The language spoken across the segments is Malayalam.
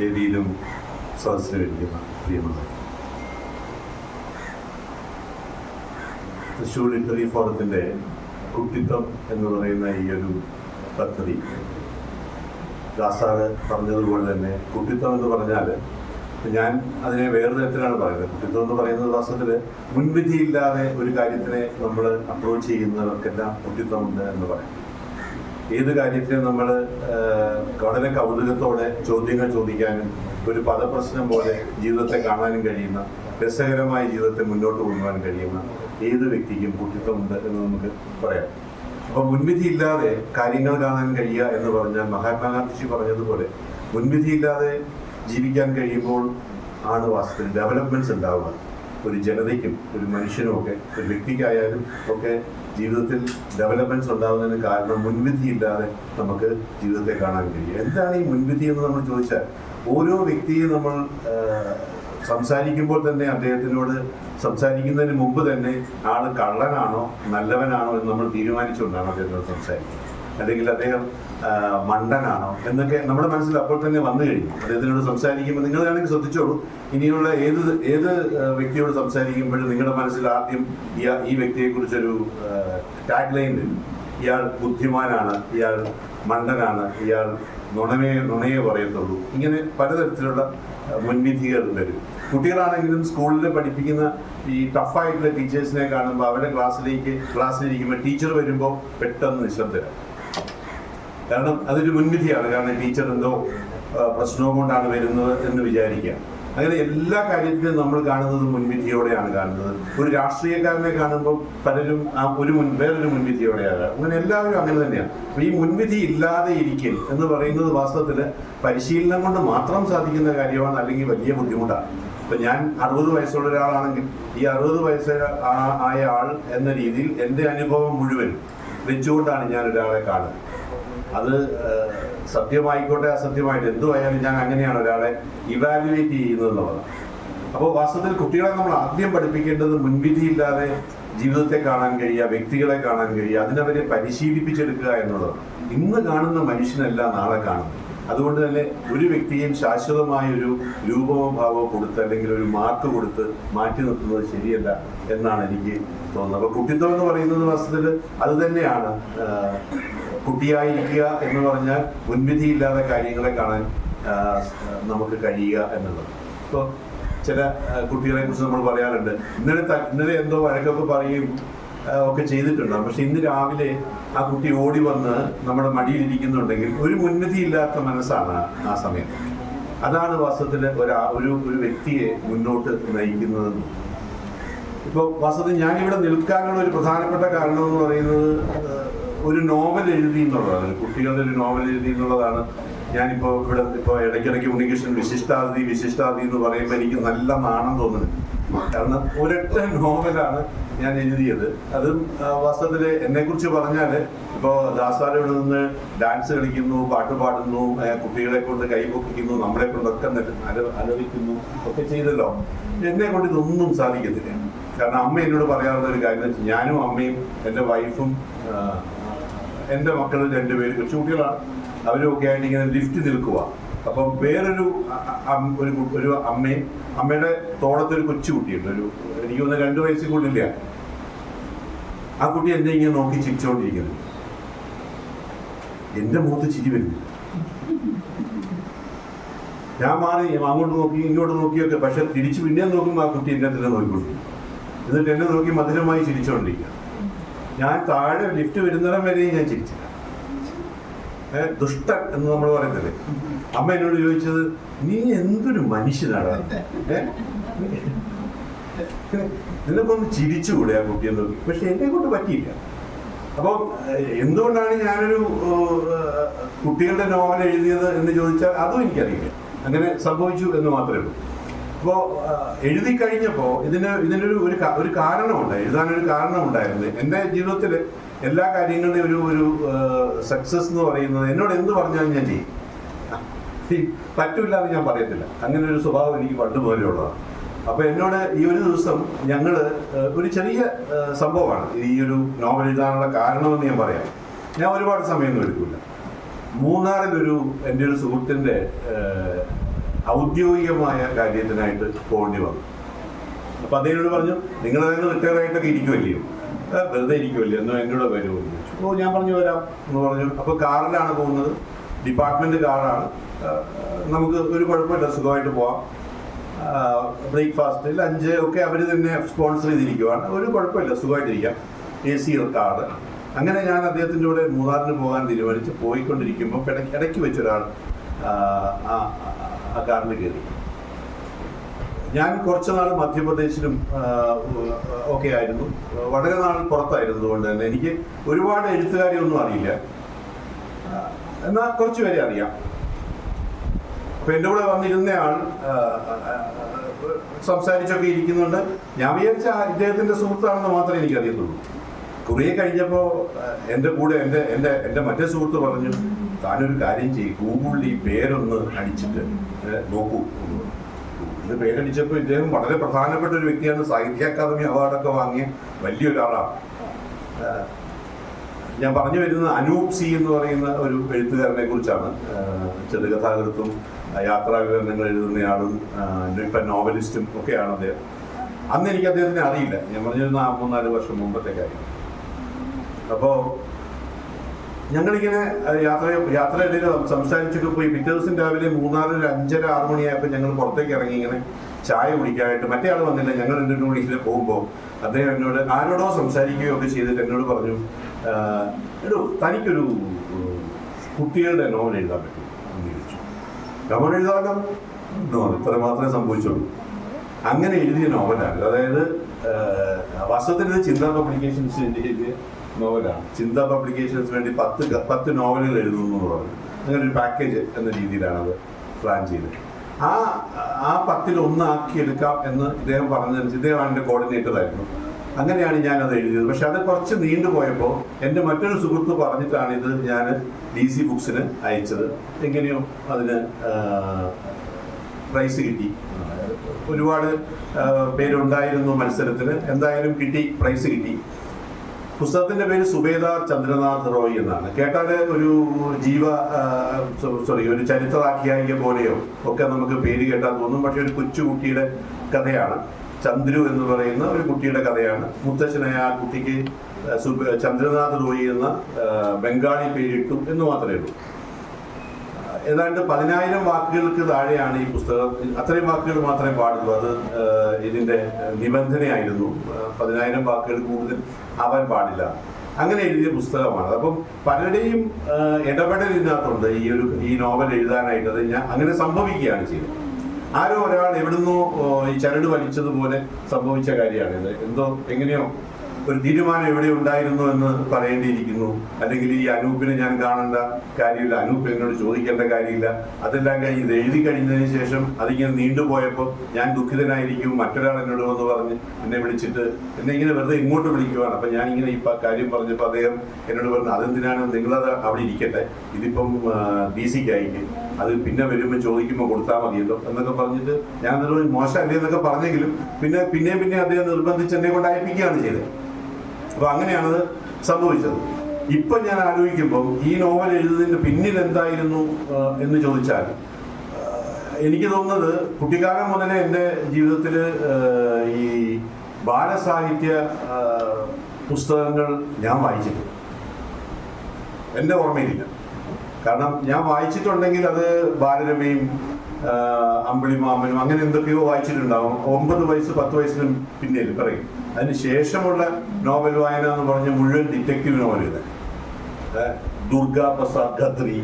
വേദിയിലും സദസ്സിലിരിക്കുന്ന പ്രിയമുള്ള തൃശ്ശൂർ ലിറ്ററി ഫോറത്തിന്റെ കുട്ടിത്തം എന്ന് പറയുന്ന ഈ ഒരു പദ്ധതി. ദാസാറ് പറഞ്ഞതുപോലെ തന്നെ കുട്ടിത്തം എന്ന് പറഞ്ഞാൽ ഞാൻ അതിനെ വേറെ തരത്തിലാണ് പറയുന്നത്. കുട്ടിത്തം എന്ന് പറയുന്നത് വാസ്തവത്തിൽ മുൻവിധിയില്ലാതെ ഒരു കാര്യത്തിനെ നമ്മൾ അപ്രോച്ച് ചെയ്യുന്നവർക്കെല്ലാം കുട്ടിത്തമുണ്ട് എന്ന് പറയാം. ഏത് കാര്യത്തിനും നമ്മൾ വളരെ കൗതുകത്തോടെ ചോദ്യങ്ങൾ ചോദിക്കാനും ഒരു പദപ്രശ്നം പോലെ ജീവിതത്തെ കാണാനും കഴിയുന്ന രസകരമായ ജീവിതത്തെ മുന്നോട്ട് കൊണ്ടുപോകാൻ കഴിയുന്ന ഏത് വ്യക്തിക്കും കുട്ടിത്വമുണ്ട് എന്ന് നമുക്ക് പറയാം. അപ്പൊ മുൻവിധി ഇല്ലാതെ കാര്യങ്ങൾ കാണാൻ കഴിയുക എന്ന് പറഞ്ഞാൽ മഹാത്മാഗാന്ധിജി പറഞ്ഞതുപോലെ മുൻവിധി ഇല്ലാതെ ജീവിക്കാൻ കഴിയുമ്പോൾ ആണ് വാസ്തവത്തിൽ ഡെവലപ്മെന്റ്സ് ഉണ്ടാവുക. ഒരു ജനതയ്ക്കും ഒരു മനുഷ്യനും ഒക്കെ ഒരു വ്യക്തിക്കായാലും ഒക്കെ ജീവിതത്തിൽ ഡെവലപ്മെന്റ്സ് ഉണ്ടാകുന്നതിന് കാരണം മുൻവിധി ഇല്ലാതെ നമുക്ക് ജീവിതത്തെ കാണാൻ കഴിയും. എന്താണ് ഈ മുൻവിധി എന്ന് നമ്മൾ ചോദിച്ചാൽ ഓരോ വ്യക്തിയും നമ്മൾ സംസാരിക്കുമ്പോൾ തന്നെ അദ്ദേഹത്തിനോട് സംസാരിക്കുന്നതിന് മുമ്പ് തന്നെ ആൾ കള്ളനാണോ നല്ലവനാണോ എന്ന് നമ്മൾ തീരുമാനിച്ചുകൊണ്ടാണ് അദ്ദേഹത്തോട് സംസാരിക്കുന്നത്. അല്ലെങ്കിൽ അദ്ദേഹം മണ്ടനാണോ എന്നൊക്കെ നമ്മുടെ മനസ്സിൽ അപ്പോൾ തന്നെ വന്നു കഴിഞ്ഞു. അദ്ദേഹത്തിനോട് സംസാരിക്കുമ്പോൾ നിങ്ങൾ വേണമെങ്കിൽ ശ്രദ്ധിച്ചോളൂ. ഇനിയുള്ള ഏത് ഏത് വ്യക്തിയോട് സംസാരിക്കുമ്പോഴും നിങ്ങളുടെ മനസ്സിൽ ആദ്യം ഈ വ്യക്തിയെക്കുറിച്ചൊരു ടാഗ് ലൈൻ വരും ഇയാൾ ബുദ്ധിമാനാണ് ഇയാൾ മണ്ടനാണ് ഇയാൾ നുണമേ നുണയെ പറയത്തുള്ളൂ. ഇങ്ങനെ പലതരത്തിലുള്ള മുൻവിധികൾ വരും. കുട്ടികളാണെങ്കിലും സ്കൂളിൽ പഠിപ്പിക്കുന്ന ഈ ടഫായിട്ടുള്ള ടീച്ചേഴ്സിനെ കാണുമ്പോൾ അവരുടെ ക്ലാസ്സിലേക്ക് ക്ലാസ്സിലിരിക്കുമ്പോൾ ടീച്ചർ വരുമ്പോൾ പെട്ടെന്ന് നിശബ്ദരാണ് കാരണം അതൊരു മുൻവിധിയാണ്. കാരണം ടീച്ചർ എന്തോ പ്രശ്നവും കൊണ്ടാണ് വരുന്നത് എന്ന് വിചാരിക്കുക. അങ്ങനെ എല്ലാ കാര്യത്തിലും നമ്മൾ കാണുന്നത് മുൻവിധിയോടെയാണ് കാണുന്നത്. ഒരു രാഷ്ട്രീയക്കാരനെ കാണുമ്പോൾ പലരും ആ ഒരു മുൻ വേറൊരു മുൻവിധിയോടെയാണ്. അങ്ങനെ എല്ലാവരും അങ്ങനെ തന്നെയാണ്. അപ്പൊ ഈ മുൻവിധി ഇല്ലാതെ ഇരിക്കൽ എന്ന് പറയുന്നത് വാസ്തവത്തിൽ പരിശീലനം കൊണ്ട് മാത്രം സാധിക്കുന്ന കാര്യമാണ് അല്ലെങ്കിൽ വലിയ ബുദ്ധിമുട്ടാണ്. ഇപ്പൊ ഞാൻ അറുപത് വയസ്സുള്ള ഒരാളാണെങ്കിൽ ഈ അറുപത് വയസ്സ് ആയ ആൾ എന്ന രീതിയിൽ എന്റെ അനുഭവം മുഴുവൻ വെച്ചുകൊണ്ടാണ് ഞാൻ ഒരാളെ കാണുന്നത്. അത് സത്യമായിക്കോട്ടെ അസത്യമായിട്ട് എന്തുമായാലും ഞാൻ അങ്ങനെയാണ് ഒരാളെ ഇവാലുവേറ്റ് ചെയ്യുന്നത് എന്നുള്ളതാണ് അപ്പോൾ വാസ്തവത്തിൽ കുട്ടികളെ നമ്മൾ ആദ്യം പഠിപ്പിക്കേണ്ടത് മുൻവിധിയില്ലാതെ ജീവിതത്തെ കാണാൻ കഴിയുക വ്യക്തികളെ കാണാൻ കഴിയുക അതിനവരെ പരിശീലിപ്പിച്ചെടുക്കുക എന്നുള്ളതാണ് ഇന്ന് കാണുന്ന മനുഷ്യനല്ല നാളെ കാണുന്നത്. അതുകൊണ്ട് തന്നെ ഒരു വ്യക്തിയും ശാശ്വതമായ ഒരു രൂപമോ ഭാവമോ കൊടുത്ത് അല്ലെങ്കിൽ ഒരു മാർക്ക് കൊടുത്ത് മാറ്റി നിർത്തുന്നത് ശരിയല്ല എന്നാണ് എനിക്ക് തോന്നുന്നത്. അപ്പോൾ കുട്ടിത്വം എന്ന് പറയുന്നത് വസ്തുതയിൽ അത് തന്നെയാണ് കുട്ടിയായിരിക്കുക എന്ന് പറഞ്ഞാൽ മുൻവിധിയില്ലാതെ കാര്യങ്ങളെ കാണാൻ നമുക്ക് കഴിയുക എന്നുള്ളത്. ഇപ്പോൾ ചില കുട്ടികളെ കുറിച്ച് നമ്മൾ പറയാറുണ്ട് ഇന്നലെ ഇന്നലെ എന്തോ വഴക്കൊക്കെ പറയും ഒക്കെ ചെയ്തിട്ടുണ്ടാവും. പക്ഷെ ഇന്ന് രാവിലെ ആ കുട്ടി ഓടി വന്ന് നമ്മുടെ മടിയിലിരിക്കുന്നുണ്ടെങ്കിൽ ഒരു മുൻവിധിയില്ലാത്ത മനസ്സാണ് ആ സമയം. അതാണ് വാസ്തവത്തിൽ ഒരു ഒരു ഒരു വ്യക്തിയെ മുന്നോട്ട് നയിക്കുന്നത്. ഇപ്പോൾ വാസ്തവത്തിൽ ഞാനിവിടെ നിൽക്കാനുള്ള ഒരു പ്രധാനപ്പെട്ട കാരണം എന്ന് പറയുന്നത് ഒരു നോവൽ എഴുതി എന്നുള്ളതാണ്. കുട്ടികളുടെ ഒരു നോവൽ എഴുതി എന്നുള്ളതാണ്. ഞാനിപ്പോൾ ഇവിടെ ഇപ്പോൾ ഇടയ്ക്കിടയ്ക്ക് ഉണ്ണികൃഷ്ണൻ വിശിഷ്ടാതി വിശിഷ്ടാതി എന്ന് പറയുമ്പോൾ എനിക്ക് നല്ല നാണം തോന്നുന്നു. കാരണം ഒരൊറ്റ നോവലാണ് ഞാൻ എഴുതിയത്. അതും വാസ്തവത്തിൽ എന്നെ കുറിച്ച് പറഞ്ഞാൽ ഇപ്പോ ദാസാർ ഇവിടെ നിന്ന് ഡാൻസ് കളിക്കുന്നു പാട്ട് പാടുന്നു കുട്ടികളെ കൊണ്ട് കൈ പൊക്കിക്കുന്നു നമ്മളെ കൊണ്ട് ഒക്കെ അല- അലവിക്കുന്നു ഒക്കെ ചെയ്തല്ലോ. എന്നെ കൊണ്ട് ഇതൊന്നും സാധിക്കത്തില്ല. കാരണം അമ്മ എന്നോട് പറയാറുള്ള ഒരു കാര്യം ഞാനും അമ്മയും എന്റെ വൈഫും എന്റെ മക്കൾ രണ്ടുപേര് കൊച്ചുകുട്ടികളാണ് അവരൊക്കെ ആയിട്ട് ഇങ്ങനെ ലിഫ്റ്റ് നിൽക്കുക. അപ്പം വേറൊരു ഒരു ഒരു അമ്മയും അമ്മയുടെ തോളത്ത് ഒരു കൊച്ചുകുട്ടിയുണ്ട് ഒരു എനിക്ക് ഒന്ന് രണ്ട് വയസ്സിൽ കൂടില്ല ആ കുട്ടി എന്നെ ഇങ്ങനെ നോക്കി ചിരിച്ചുകൊണ്ടിരിക്കുന്നു എന്റെ മുഖത്ത് ചിരി വരുന്നു. ഞാൻ മാറി അങ്ങോട്ട് നോക്കി ഇങ്ങോട്ട് നോക്കിയൊക്കെ പക്ഷെ തിരിച്ച് പിന്നെ നോക്കുമ്പോൾ ആ കുട്ടി എന്നെ തന്നെ നോക്കിക്കൊണ്ടിരിക്കും എന്നിട്ട് എന്നെ നോക്കി മധുരമായി ചിരിച്ചുകൊണ്ടിരിക്കുക ഞാൻ താഴെ ലിഫ്റ്റ് വരുന്നിടം വരെയും ഞാൻ ചിരിച്ചില്ല ദുഷ്ടൻ എന്ന് നമ്മൾ പറയുന്നില്ലേ അമ്മ എന്നോട് ചോദിച്ചത് നീ എന്തൊരു മനുഷ്യനാണ്? നിനക്കൊന്ന് ചിരിച്ചുകൂടെ ആ കുട്ടിയെന്ന് പക്ഷെ എന്നെ കൊണ്ട് പറ്റിയില്ല. അപ്പോൾ എന്തുകൊണ്ടാണ് ഞാനൊരു കുട്ടികളുടെ നോവൽ എഴുതിയത് എന്ന് ചോദിച്ചാൽ അതും എനിക്കറിയില്ല. അങ്ങനെ സംഭവിച്ചു എന്ന് മാത്രമേ ഉള്ളൂ. അപ്പോൾ എഴുതി കഴിഞ്ഞപ്പോൾ ഇതിന് ഇതിനൊരു ഒരു ഒരു കാരണമുണ്ട്. എഴുതാനൊരു കാരണമുണ്ടായിരുന്നു. എന്റെ ജീവിതത്തിൽ എല്ലാ കാര്യങ്ങളുടെയും ഒരു ഒരു സക്സസ് എന്ന് പറയുന്നത് എന്നോട് എന്ത് പറഞ്ഞാലും ഞാൻ ചെയ്യും. ഈ പറ്റൂല എന്ന് ഞാൻ പറയത്തില്ല. അങ്ങനെ ഒരു സ്വഭാവം എനിക്ക് പണ്ട് മുതലേ ഉള്ളതാണ്. അപ്പൊ എന്നോട് ഈ ഒരു ദിവസം ഞങ്ങൾ ഒരു ചെറിയ സംഭവമാണ്. ഈ ഒരു നോവൽ എഴുതാനുള്ള കാരണമെന്ന് ഞാൻ പറയാം. ഞാൻ ഒരുപാട് സമയമൊന്നും എടുക്കില്ല മൂന്നാറിൽ ഒരു എന്റെ ഒരു സുഹൃത്തിന്റെ ഔദ്യോഗികമായ കാര്യത്തിനായിട്ട് പോകേണ്ടി വന്നു. അപ്പൊ അദ്ദേഹത്തോട് പറഞ്ഞു നിങ്ങൾ തന്നെ റിട്ടയർ ആയിട്ടൊക്കെ ഇരിക്കുമല്ലയോ വെറുതെ ഇരിക്കുമല്ലോ എന്നോ എന്നോട് വരുമോ ചോദിച്ചു ഓ ഞാൻ പറഞ്ഞു വരാം എന്ന് പറഞ്ഞു. അപ്പോൾ കാറിലാണ് പോകുന്നത്. ഡിപ്പാർട്ട്മെന്റ് കാറാണ്. നമുക്ക് ഒരു കുഴപ്പമില്ല സുഖമായിട്ട് പോവാം. ബ്രേക്ക്ഫാസ്റ്റ് ലഞ്ച് ഒക്കെ അവർ തന്നെ സ്പോൺസർ ചെയ്തിരിക്കുവാണ്. ഒരു കുഴപ്പമില്ല സുഖമായിട്ടിരിക്കാം. A C car. അങ്ങനെ ഞാൻ അദ്ദേഹത്തിന്റെ കൂടെ മൂന്നാറിന് പോകാൻ തീരുമാനിച്ച് പോയിക്കൊണ്ടിരിക്കുമ്പോൾ ഇടയ്ക്ക് ഇടയ്ക്ക് വെച്ചൊരാൾ ആ, കാറിൽ കയറി. ഞാൻ കുറച്ച് നാൾ മധ്യപ്രദേശിലും ഒക്കെ ആയിരുന്നു. വളരെ നാൾ പുറത്തായിരുന്നു അതുകൊണ്ട് തന്നെ. എനിക്ക് ഒരുപാട് എഴുത്തുകാരെയൊന്നും അറിയില്ല. എന്നാൽ കുറച്ച് പേരെ അറിയാം. അപ്പൊ എന്റെ കൂടെ വന്നിരുന്ന ആൾ ആ, ആ, ആ, സംസാരിച്ചൊക്കെ ഇരിക്കുന്നുണ്ട്. ഞാൻ വിചാരിച്ച ഇദ്ദേഹത്തിന്റെ സുഹൃത്താണെന്ന് മാത്രമേ എനിക്ക് അറിയത്തുള്ളൂ കുറേ കഴിഞ്ഞപ്പോൾ എന്റെ കൂടെ എന്റെ എന്റെ എന്റെ മറ്റേ സുഹൃത്ത് പറഞ്ഞു താനൊരു കാര്യം ചെയ്യും. ഗൂഗിളിൽ ഈ പേരൊന്ന് അടിച്ചിട്ട് നോക്കൂ. ഇത് പേരടിച്ചപ്പോൾ ഇദ്ദേഹം വളരെ പ്രധാനപ്പെട്ട ഒരു വ്യക്തിയാണ്. സാഹിത്യ അക്കാദമി അവാർഡൊക്കെ വാങ്ങിയ വലിയൊരാളാണ് ഞാൻ പറഞ്ഞു വരുന്നത് അനൂപ് സി എന്ന് പറയുന്ന ഒരു എഴുത്തുകാരനെ കുറിച്ചാണ്. ചെറുകഥാകൃത്തും യാത്രാ വിവരണങ്ങൾ എഴുതുന്നയാളും ഇപ്പം നോവലിസ്റ്റും ഒക്കെയാണ് അദ്ദേഹം. അന്ന് എനിക്ക് അദ്ദേഹത്തിനെ അറിയില്ല. ഞാൻ പറഞ്ഞിരുന്ന മൂന്നാൽ വർഷം മുമ്പത്തെ കാര്യം. അപ്പോൾ ഞങ്ങളിങ്ങനെ യാത്ര യാത്രയിടയിൽ സംസാരിച്ചൊക്കെ പോയി. പിറ്റേ ദിവസം രാവിലെ മൂന്നാറ് ഒരു അഞ്ചര ആറ് മണിയായപ്പോൾ ഞങ്ങൾ പുറത്തേക്ക് ഇറങ്ങി ഇങ്ങനെ ചായ കുടിക്കാനായിട്ട് മറ്റേ ആൾ വന്നില്ല. ഞങ്ങൾ രണ്ടു മണി ഇങ്ങനെ പോകുമ്പോൾ അദ്ദേഹം എന്നോട് ആരോടോ സംസാരിക്കുകയോ ഒക്കെ ചെയ്തിട്ട് എന്നോട് പറഞ്ഞു "ആ, എടോ തനിക്കൊരു കുട്ടികളുടെ നോവൽ എഴുതാൻ പറ്റും ചോദിച്ചു. നോവൽ എഴുതാമല്ലോ? ഇത്ര മാത്രമേ സംഭവിച്ചുള്ളൂ. അങ്ങനെ എഴുതിയ നോവലാണ്. അതായത് വർഷത്തിന്റെ ചിന്താ ചിന്ത പബ്ലിക്കേഷൻസ് എഴുതിയ നോവലാണ്. ചിന്ത പബ്ലിക്കേഷൻസ് വേണ്ടി പത്ത് പത്ത് നോവലുകൾ എഴുതുന്നു എന്ന് പറഞ്ഞു. അങ്ങനെ ഒരു പാക്കേജ് എന്ന രീതിയിലാണ് അത് പ്ലാൻ ചെയ്തത്. ആ ആ പത്തിൽ ഒന്നാക്കി എടുക്കാം എന്ന് ഇദ്ദേഹം പറഞ്ഞതിന് ഇദ്ദേഹമാണ് എന്റെ കോർഡിനേറ്റർ ആയിരുന്നു. അങ്ങനെയാണ് ഞാൻ അത് എഴുതിയത്. പക്ഷെ അത് കുറച്ച് നീണ്ടുപോയപ്പോൾ എന്റെ മറ്റൊരു സുഹൃത്ത് പറഞ്ഞിട്ടാണ് ഇത് ഞാൻ ഡി സി ബുക്സിന് അയച്ചത്. എങ്ങനെയോ അതിന് പ്രൈസ് കിട്ടി. ഒരുപാട് പേരുണ്ടായിരുന്നു മത്സരത്തിന്. എന്തായാലും കിട്ടി പ്രൈസ് കിട്ടി. പുസ്തകത്തിന്റെ പേര് സുബേദാർ ചന്ദ്രനാഥ് റോയ് എന്നാണ്. കേട്ടാൽ ഒരു ജീവ സോറി ഒരു ചരിത്രാഖ്യായിക പോലെയോ ഒക്കെ നമുക്ക് പേര് കേട്ടാൽ തോന്നും. പക്ഷെ ഒരു കൊച്ചുകുട്ടിയുടെ കഥയാണ്. ചന്ദ്രു എന്ന് പറയുന്ന ഒരു കുട്ടിയുടെ കഥയാണ്. മുത്തശ്ശനായ ആ കുട്ടിക്ക് ചന്ദ്രനാഥ് റോയ് എന്ന ബംഗാളി പേരിട്ടു എന്ന് മാത്രമേ ഉള്ളൂ. ഏതാണ്ട് പതിനായിരം വാക്കുകൾക്ക് താഴെയാണ് ഈ പുസ്തകം. അത്രയും വാക്കുകൾ മാത്രമേ പാടുള്ളൂ. അത് ഇതിന്റെ നിബന്ധനയായിരുന്നു. പതിനായിരം വാക്കുകൾ കൂടുതൽ ആവാൻ പാടില്ല. അങ്ങനെ എഴുതിയ പുസ്തകമാണ്. അപ്പം പലരുടെയും ഇടപെടൽ ഇതിനകത്തുണ്ട്. ഈ ഒരു ഈ നോവൽ എഴുതാനായിട്ട്. അത് ഞാൻ അങ്ങനെ സംഭവിക്കുകയാണ് ചെയ്തത് ആരോ ഒരാൾ എവിടുന്നോ ഈ ചരട് വലിച്ചതുപോലെ സംഭവിച്ച കാര്യമാണ്. ഇത് എന്തോ എങ്ങനെയോ ഒരു തീരുമാനം എവിടെ ഉണ്ടായിരുന്നു എന്ന് പറയേണ്ടിയിരിക്കുന്നു. അല്ലെങ്കിൽ ഈ അനൂപിനെ ഞാൻ കാണേണ്ട കാര്യമില്ല. അനൂപ് എന്നോട് ചോദിക്കേണ്ട കാര്യമില്ല. അതെല്ലാം കഴിഞ്ഞ് ഇത് എഴുതി കഴിഞ്ഞതിന് ശേഷം അതിങ്ങനെ നീണ്ടുപോയപ്പോൾ ഞാൻ ദുഃഖിതനായിരിക്കും. മറ്റൊരാൾ എന്നോട് വന്ന് പറഞ്ഞ് എന്നെ വിളിച്ചിട്ട് എന്നെ ഇങ്ങനെ വെറുതെ ഇങ്ങോട്ട് വിളിക്കുവാണ്. അപ്പം ഞാൻ ഇങ്ങനെ ഇപ്പം കാര്യം പറഞ്ഞപ്പോൾ അദ്ദേഹം എന്നോട് പറഞ്ഞു അതെന്തിനാണ്? നിങ്ങളത് അവിടെ ഇരിക്കട്ടെ. ഇതിപ്പം ഡി സിക്ക് അയക്കും അത് പിന്നെ വരുമ്പോൾ ചോദിക്കുമ്പോൾ കൊടുത്താൽ മതിയല്ലോ എന്നൊക്കെ പറഞ്ഞിട്ട് ഞാൻ മോശം അല്ലേ എന്നൊക്കെ പറഞ്ഞെങ്കിലും പിന്നെ പിന്നെയും പിന്നെ അദ്ദേഹം നിർബന്ധിച്ച് എന്നെ കൊണ്ട് അയപ്പിക്കുകയാണ് ചെയ്തത്. അപ്പൊ അങ്ങനെയാണത് സംഭവിച്ചത്. ഇപ്പൊ ഞാൻ ആലോചിക്കുമ്പോൾ ഈ നോവൽ എഴുതുന്നതിന് പിന്നിൽ എന്തായിരുന്നു എന്ന് ചോദിച്ചാൽ എനിക്ക് തോന്നുന്നത് കുട്ടിക്കാലം മുതലേ എന്റെ ജീവിതത്തിൽ ഈ ബാലസാഹിത്യ പുസ്തകങ്ങൾ ഞാൻ വായിച്ചിട്ടുണ്ട്. എന്റെ ഓർമ്മയിലില്ല. കാരണം ഞാൻ വായിച്ചിട്ടുണ്ടെങ്കിൽ അത് ബാലരമയും അമ്പിളിമാമനും അങ്ങനെ എന്തൊക്കെയോ വായിച്ചിട്ടുണ്ടാവും. ഒമ്പത് വയസ്സ് പത്ത് വയസ്സിനും പിന്നിൽ പറയും. അതിന് ശേഷമുള്ള നോവൽ വായന എന്ന് പറഞ്ഞ മുഴുവൻ ഡിറ്റക്റ്റീവ് നോവലുകൾ ദുർഗാ പ്രസാദ് ഖത്രി?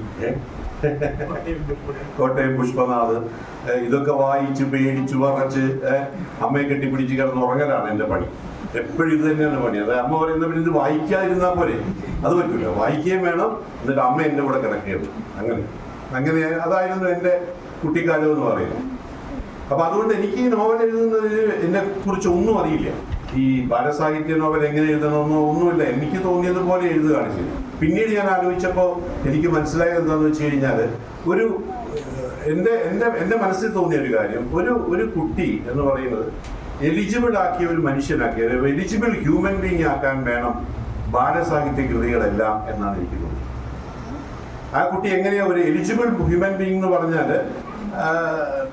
കോട്ടയം പുഷ്പനാഥ്. ഇതൊക്കെ വായിച്ച് പേടിച്ചു പറച്ച് അമ്മയെ കെട്ടിപ്പിടിച്ച് കിടന്ന് ഉറങ്ങലാണ് എന്റെ പണി. എപ്പോഴും ഇത് തന്നെയാണ് പണി. അത് അമ്മ പറയുന്ന പിന്നെ ഇത് വായിക്കാതിരുന്നാൽ പോലെ അത് പറ്റൂല. വായിക്കുകയും വേണം എന്നിട്ട് അമ്മ എന്റെ കൂടെ കിടക്കുകയുള്ളൂ അങ്ങനെ. അങ്ങനെ അതായിരുന്നു എന്റെ കുട്ടിക്കാലം എന്ന് പറയുന്നത്. അപ്പൊ അതുകൊണ്ട് എനിക്ക് ഈ നോവൽ എഴുതുന്നതിന് എന്നെ കുറിച്ച് ഒന്നും അറിയില്ല. ഈ ബാലസാഹിത്യ നോവൽ എങ്ങനെ എഴുതണമെന്നോ ഒന്നുമില്ല. എനിക്ക് തോന്നിയതുപോലെ എഴുതുകയാണ് ചെയ്തത്. പിന്നീട് ഞാൻ ആലോചിച്ചപ്പോൾ എനിക്ക് മനസ്സിലായത് എന്താണെന്ന് വെച്ച് കഴിഞ്ഞാൽ ഒരു എന്റെ എന്റെ എന്റെ മനസ്സിൽ തോന്നിയ ഒരു കാര്യം ഒരു ഒരു കുട്ടി എന്ന് പറയുന്നത് എലിജിബിൾ ആക്കിയ ഒരു മനുഷ്യനാക്കി എലിജിബിൾ ഹ്യൂമൻ ബീങ് ആക്കാൻ വേണം ബാലസാഹിത്യ കൃതികളെല്ലാം എന്നാണ് എനിക്ക് തോന്നുന്നത് ആ കുട്ടി എങ്ങനെയാ ഒരു എലിജിബിൾ ഹ്യൂമൻ ബീങ് എന്ന് പറഞ്ഞാൽ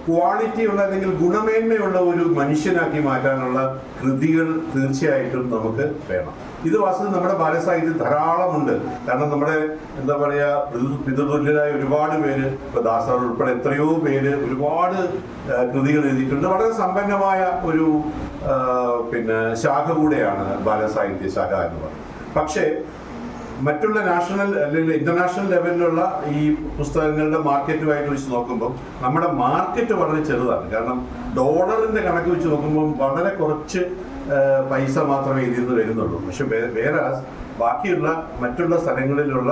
ക്വാളിറ്റിയുള്ള അല്ലെങ്കിൽ ഗുണമേന്മയുള്ള ഒരു മനുഷ്യനാക്കി മാറ്റാനുള്ള കൃതികൾ തീർച്ചയായിട്ടും നമുക്ക് വേണം. ഇത് വാസ്തു നമ്മുടെ ബാലസാഹിത്യം ധാരാളമുണ്ട്. കാരണം നമ്മുടെ എന്താ പറയാ പിതൃ- പിതൃതുല്യരായ ഒരുപാട് പേര് ഇപ്പൊ ദാസർ ഉൾപ്പെടെ എത്രയോ പേര് ഒരുപാട് കൃതികൾ എഴുതിയിട്ടുണ്ട്. വളരെ സമ്പന്നമായ ഒരു പിന്നെ ശാഖ കൂടെയാണ് ബാലസാഹിത്യ ശാഖ എന്ന് പറയുന്നത്. പക്ഷേ മറ്റുള്ള നാഷണൽ അല്ലെങ്കിൽ ഇന്റർനാഷണൽ ലെവലിലുള്ള ഈ പുസ്തകങ്ങളുടെ മാർക്കറ്റുമായിട്ട് വെച്ച് നോക്കുമ്പോൾ നമ്മുടെ മാർക്കറ്റ് വളരെ ചെറുതാണ്. കാരണം ഡോളറിന്റെ കണക്ക് വെച്ച് നോക്കുമ്പോൾ വളരെ കുറച്ച് പൈസ മാത്രമേ ഇതിൽ നിന്ന് വരുന്നുള്ളൂ. പക്ഷെ വേറെ ബാക്കിയുള്ള മറ്റുള്ള സ്ഥലങ്ങളിലുള്ള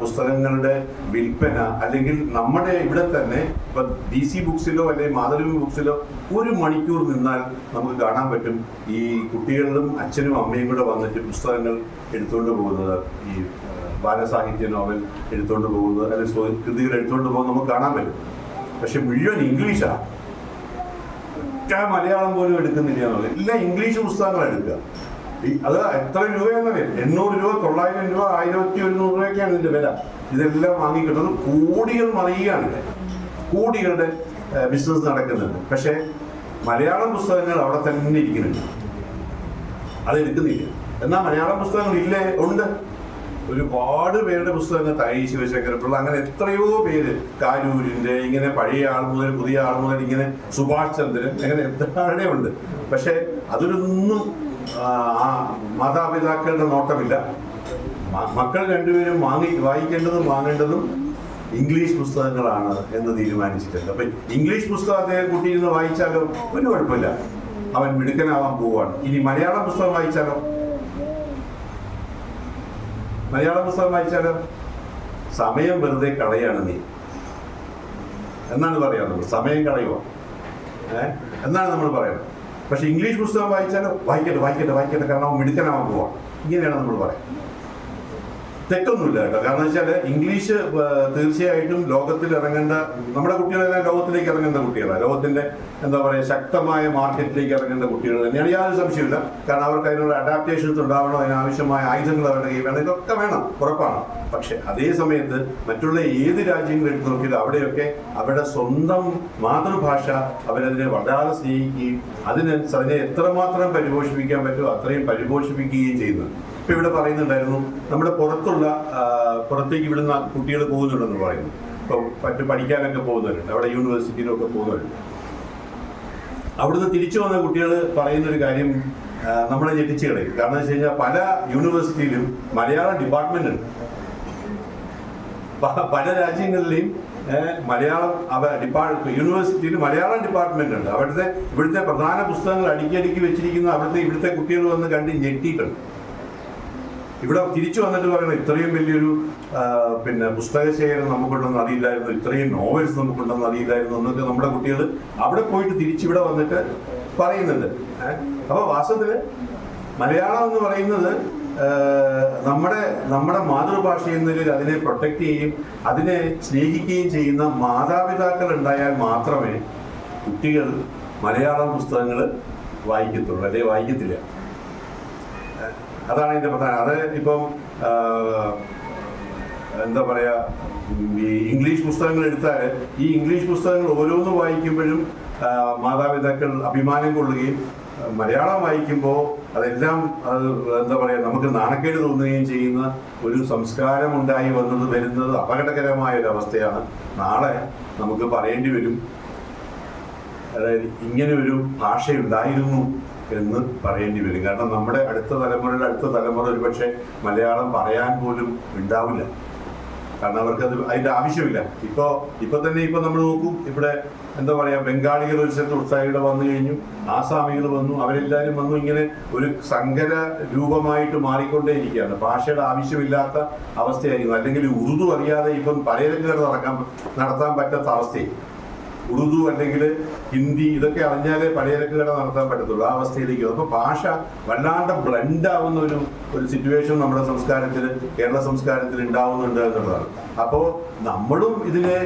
പുസ്തകങ്ങളുടെ വിൽപ്പന അല്ലെങ്കിൽ നമ്മുടെ ഇവിടെ തന്നെ ഇപ്പൊ ഡി സി ബുക്സിലോ അല്ലെങ്കിൽ മാതൃഭൂമി ബുക്സിലോ ഒരു മണിക്കൂർ നിന്നാൽ നമുക്ക് കാണാൻ പറ്റും ഈ കുട്ടികളിലും അച്ഛനും അമ്മയും കൂടെ വന്നിട്ട് പുസ്തകങ്ങൾ എടുത്തുകൊണ്ട് പോകുന്നത്. ഈ ബാലസാഹിത്യ നോവൽ എടുത്തുകൊണ്ട് പോകുന്നത് അല്ലെങ്കിൽ കൃതികൾ എടുത്തുകൊണ്ട് പോകുന്നത് നമുക്ക് കാണാൻ പറ്റും. പക്ഷെ മുഴുവൻ ഇംഗ്ലീഷാണ് മലയാളം പോലും എടുക്കുന്നില്ല എന്നുള്ളത്. എല്ലാ ഇംഗ്ലീഷ് പുസ്തകങ്ങൾ എടുക്കുക. അത് എത്ര രൂപയെന്നറിയാം എണ്ണൂറ് രൂപ തൊള്ളായിരം രൂപ ആയിരത്തി ഒരുന്നൂറ് രൂപയൊക്കെയാണ് ഇതിന്റെ വില. ഇതെല്ലാം വാങ്ങിക്കിട്ടുന്നത് കോടികൾ മറിയുകയാണ്. കോടികളുടെ ബിസിനസ് നടക്കുന്നുണ്ട്. പക്ഷേ മലയാളം പുസ്തകങ്ങൾ അവിടെ തന്നെ ഇരിക്കുന്നുണ്ട്. അത് എടുക്കുന്നില്ല. എന്നാൽ മലയാളം പുസ്തകങ്ങൾ ഇല്ലേ? ഉണ്ട്. ഒരുപാട് പേരുടെ പുസ്തകങ്ങൾ തൈ ശിവശങ്കരപ്പിള്ള അങ്ങനെ എത്രയോ പേര് കാരൂരിന്റെ ഇങ്ങനെ പഴയ ആൾ മുതൽ പുതിയ ആൾ മുതൽ ഇങ്ങനെ സുഭാഷ് ചന്ദ്രൻ അങ്ങനെ എത്ര ഉണ്ട്. പക്ഷേ അതിലൊന്നും മാതാപിതാക്കളുടെ നോട്ടമില്ല. മക്കൾ രണ്ടുപേരും വാങ്ങി വായിക്കേണ്ടതും വാങ്ങേണ്ടതും ഇംഗ്ലീഷ് പുസ്തകങ്ങളാണ് എന്ന് തീരുമാനിച്ചിട്ടുണ്ട്. അപ്പൊ ഇംഗ്ലീഷ് പുസ്തകത്തെ കുട്ടിയിരുന്ന് വായിച്ചാലോ ഒരു കുഴപ്പമില്ല. അവൻ മിടുക്കനാവാൻ പോവാണ് ഇനി മലയാള പുസ്തകം വായിച്ചാലോ? മലയാള പുസ്തകം വായിച്ചാലോ? സമയം വെറുതെ കളയാണ് നീ. എന്നാണ് പറയാറുള്ളത് സമയം കളയുക. എന്നാണ് നമ്മൾ പറയുന്നത്. പക്ഷെ ഇംഗ്ലീഷ് പുസ്തകം വായിച്ചാൽ വായിക്കട്ടെ വായിക്കട്ടെ വായിക്കട്ടെ കാരണം അവൻ മിടുക്കനാവാൻ പോവാണ് ഇങ്ങനെയാണ് നമ്മൾ പറയുന്നത്. തെറ്റൊന്നുമില്ല കേട്ടോ. കാരണം വെച്ചാൽ ഇംഗ്ലീഷ് തീർച്ചയായിട്ടും ലോകത്തിൽ ഇറങ്ങേണ്ട നമ്മുടെ കുട്ടികളെല്ലാം ലോകത്തിലേക്ക് ഇറങ്ങേണ്ട കുട്ടികളാണ് ലോകത്തിന്റെ എന്താ പറയുക ശക്തമായ മാർക്കറ്റിലേക്ക് ഇറങ്ങേണ്ട കുട്ടികൾ തന്നെയാണ്. യാതൊരു സംശയമില്ല കാരണം അവർക്ക് അതിനുള്ള അഡാപ്റ്റേഷൻസ് ഉണ്ടാവണം. അതിനാവശ്യമായ ആയുധങ്ങൾ അവരുടെ കയ്യിൽ വേണം. ഇതൊക്കെ വേണം. ഉറപ്പാണ്. പക്ഷെ അതേ സമയത്ത് മറ്റുള്ള ഏത് രാജ്യങ്ങൾ എടുത്ത് നോക്കിയാലും അവിടെയൊക്കെ അവരുടെ സ്വന്തം മാതൃഭാഷ അവരതിനെ വളരെ സ്നേഹിക്കുകയും അതിനനുസരിച്ച് അതിനെ എത്രമാത്രം പരിപോഷിപ്പിക്കാൻ പറ്റുമോ അത്രയും പരിപോഷിപ്പിക്കുകയും ചെയ്യുന്നു. ഇപ്പൊ ഇവിടെ പറയുന്നുണ്ടായിരുന്നു നമ്മുടെ പുറത്തുള്ള പുറത്തേക്ക് വിടുന്ന കുട്ടികൾ പോകുന്നുണ്ടെന്ന് പറയുന്നു. ഇപ്പൊ മറ്റു പഠിക്കാനൊക്കെ പോകുന്നവരുണ്ട് അവിടെ യൂണിവേഴ്സിറ്റിയിലൊക്കെ പോകുന്നവരുണ്ട്. അവിടുന്ന് തിരിച്ചു വന്ന കുട്ടികൾ പറയുന്ന ഒരു കാര്യം നമ്മളെ ഞെട്ടിച്ച് കളയും. കാരണം വെച്ച് കഴിഞ്ഞാൽ പല യൂണിവേഴ്സിറ്റിയിലും മലയാളം ഡിപ്പാർട്ട്മെന്റ് ഉണ്ട് പല രാജ്യങ്ങളിലെയും മലയാളം അവ ഡിപ്പാർട്ട് യൂണിവേഴ്സിറ്റിയിൽ മലയാളം ഡിപ്പാർട്ട്മെന്റ് ഉണ്ട് അവിടുത്തെ ഇവിടുത്തെ പ്രധാന പുസ്തകങ്ങൾ അടുക്കി അടുക്കി വെച്ചിരിക്കുന്ന അവിടുത്തെ ഇവിടുത്തെ കുട്ടികൾ വന്ന് കണ്ട് ഞെട്ടിയിട്ടുണ്ട്. ഇവിടെ തിരിച്ചു വന്നിട്ട് പറയുന്നത് ഇത്രയും വലിയൊരു പിന്നെ പുസ്തക ശേഖരം നമുക്കുണ്ടെന്ന് അറിയില്ലായിരുന്നു ഇത്രയും നോവൽസ് നമുക്കുണ്ടെന്ന് അറിയില്ലായിരുന്നു എന്നൊക്കെ നമ്മുടെ കുട്ടികൾ അവിടെ പോയിട്ട് തിരിച്ചിവിടെ വന്നിട്ട് പറയുന്നുണ്ട് ഏഹ്? അപ്പൊ വാസ്തവത്തിൽ മലയാളം എന്ന് പറയുന്നത് നമ്മുടെ നമ്മുടെ മാതൃഭാഷ എന്ന നിലയിൽ അതിനെ പ്രൊട്ടക്ട് ചെയ്യുകയും അതിനെ സ്നേഹിക്കുകയും ചെയ്യുന്ന മാതാപിതാക്കൾ ഉണ്ടായാൽ മാത്രമേ കുട്ടികൾ മലയാളം പുസ്തകങ്ങൾ വായിക്കത്തുള്ളൂ അല്ലെ വായിക്കത്തില്ല അതാണ് ഇതിന്റെ പ്രധാനം. അത് ഇപ്പം എന്താ പറയാ ഈ ഇംഗ്ലീഷ് പുസ്തകങ്ങൾ എടുത്താൽ ഈ ഇംഗ്ലീഷ് പുസ്തകങ്ങൾ ഓരോന്ന് വായിക്കുമ്പോഴും മാതാപിതാക്കൾ അഭിമാനം കൊള്ളുകയും മലയാളം വായിക്കുമ്പോൾ അതെല്ലാം അത് എന്താ പറയാ നമുക്ക് നാണക്കേട് തോന്നുകയും ചെയ്യുന്ന ഒരു സംസ്കാരം ഉണ്ടായി വന്നത് വരുന്നത് അപകടകരമായ ഒരു അവസ്ഥയാണ്. നാളെ നമുക്ക് പറയേണ്ടി വരും. അതായത് ഇങ്ങനെ ഒരു ഭാഷയുണ്ടായിരുന്നു. എന്ന് പറയേണ്ടി വരും. കാരണം നമ്മുടെ അടുത്ത തലമുറയുടെ അടുത്ത തലമുറ ഒരുപക്ഷെ മലയാളം പറയാൻ പോലും ഉണ്ടാവില്ല. കാരണം അവർക്ക് അത് അതിന്റെ ആവശ്യമില്ല. ഇപ്പോ ഇപ്പൊ തന്നെ ഇപ്പൊ നമ്മൾ നോക്കും ഇവിടെ എന്താ പറയാ ബംഗാളികൾ ഒരു സ്ഥലത്ത് ഉത്സാഹികൾ വന്നു കഴിഞ്ഞു ആസാമികൾ വന്നു അവരെല്ലാവരും വന്നു ഇങ്ങനെ ഒരു സങ്കര രൂപമായിട്ട് മാറിക്കൊണ്ടേയിരിക്കുകയാണ്. ഭാഷയുടെ ആവശ്യമില്ലാത്ത അവസ്ഥയായിരുന്നു. അല്ലെങ്കിൽ ഉറുദു അറിയാതെ ഇപ്പം പലചരക്കുകൾ നടക്കാൻ നടത്താൻ പറ്റാത്ത അവസ്ഥയായി. ഉറുദു അല്ലെങ്കിൽ ഹിന്ദി ഇതൊക്കെ അറിഞ്ഞാലേ പലചരക്ക് കട നടത്താൻ പറ്റത്തുള്ളൂ. ആ അവസ്ഥയിലേക്ക് അപ്പോൾ അപ്പൊ ഭാഷ വല്ലാണ്ട് ബ്ലെൻഡ് ആവുന്ന ഒരു ഒരു സിറ്റുവേഷൻ നമ്മുടെ സംസ്കാരത്തിൽ കേരള സംസ്കാരത്തിൽ ഉണ്ടാവുന്നുണ്ട് എന്നുള്ളതാണ്. അപ്പോൾ നമ്മളും ഇതിനെ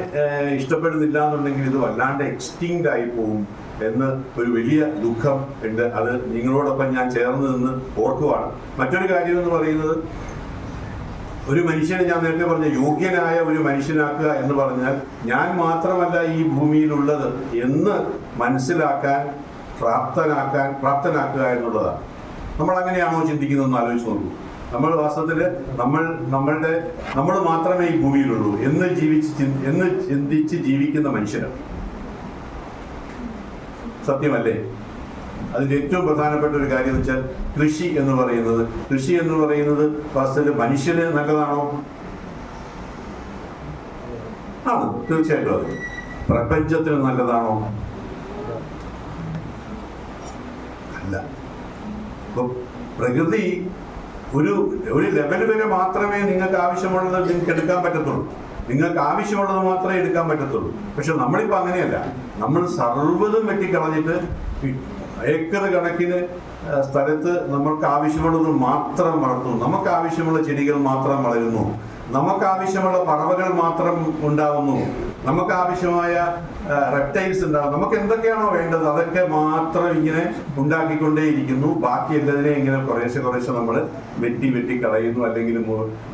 ഇഷ്ടപ്പെടുന്നില്ല എന്നുണ്ടെങ്കിൽ ഇത് വല്ലാണ്ട് എക്സ്റ്റിങ്ഡ് ആയി പോകും എന്ന് ഒരു വലിയ ദുഃഖം ഉണ്ട്. അത് നിങ്ങളോടൊപ്പം ഞാൻ ചേർന്ന് നിന്ന് ഓർക്കുവാണ്. മറ്റൊരു കാര്യം എന്ന് പറയുന്നത് ഒരു മനുഷ്യനെ ഞാൻ നേരത്തെ പറഞ്ഞ യോഗ്യനായ ഒരു മനുഷ്യനാക്കുക എന്ന് പറഞ്ഞാൽ ഞാൻ മാത്രമല്ല ഈ ഭൂമിയിലുള്ളത് എന്ന് മനസ്സിലാക്കാൻ പ്രാപ്തനാക്കാൻ പ്രാപ്തനാക്കുക എന്നുള്ളതാണ്. നമ്മൾ അങ്ങനെയാണോ ചിന്തിക്കുന്നതെന്ന് ആലോചിച്ച് നോക്കൂ. നമ്മൾ വാസ്തവത്തിൽ നമ്മൾ നമ്മളുടെ നമ്മൾ മാത്രമേ ഈ ഭൂമിയിലുള്ളൂ എന്ന് ജീവിച്ച് എന്ന് ചിന്തിച്ച് ജീവിക്കുന്ന മനുഷ്യരാണ്. സത്യമല്ലേ? അതിന്റെ ഏറ്റവും പ്രധാനപ്പെട്ട ഒരു കാര്യം വെച്ചാൽ കൃഷി എന്ന് പറയുന്നത്. കൃഷി എന്ന് പറയുന്നത് വാസ്തവത്തിൽ മനുഷ്യന് നല്ലതാണോ? ആണ് തീർച്ചയായിട്ടും അത്. പ്രപഞ്ചത്തിന് നല്ലതാണോ? അല്ല. പ്രകൃതി ഒരു ഒരു ലെവൽ വരെ മാത്രമേ നിങ്ങൾക്ക് ആവശ്യമുള്ളത് നിങ്ങൾക്ക് എടുക്കാൻ പറ്റത്തുള്ളൂ. നിങ്ങൾക്ക് ആവശ്യമുള്ളത് മാത്രമേ എടുക്കാൻ പറ്റത്തുള്ളൂ. പക്ഷെ നമ്മളിപ്പോൾ അങ്ങനെയല്ല. നമ്മൾ സർവതും വെട്ടിക്കളഞ്ഞിട്ട് ഏക്കർ കണക്കിന് സ്ഥലത്ത് നമ്മൾക്ക് ആവശ്യമുള്ളത് മാത്രം വളർത്തുന്നു. നമുക്ക് ആവശ്യമുള്ള ചെടികൾ മാത്രം വളരുന്നു. നമുക്ക് ആവശ്യമുള്ള പറവകൾ മാത്രം ഉണ്ടാവുന്നു. നമുക്ക് ആവശ്യമായ റെപ്റ്റൈൽസ് ഉണ്ടാവും നമുക്ക് എന്തൊക്കെയാണോ വേണ്ടത് അതൊക്കെ മാത്രം ഇങ്ങനെ ഉണ്ടാക്കിക്കൊണ്ടേയിരിക്കുന്നു. ബാക്കി എല്ലാതിനെ ഇങ്ങനെ കുറേശ്ശെ കുറേശ്ശെ നമ്മൾ വെട്ടി വെട്ടി കളയുന്നു. അല്ലെങ്കിൽ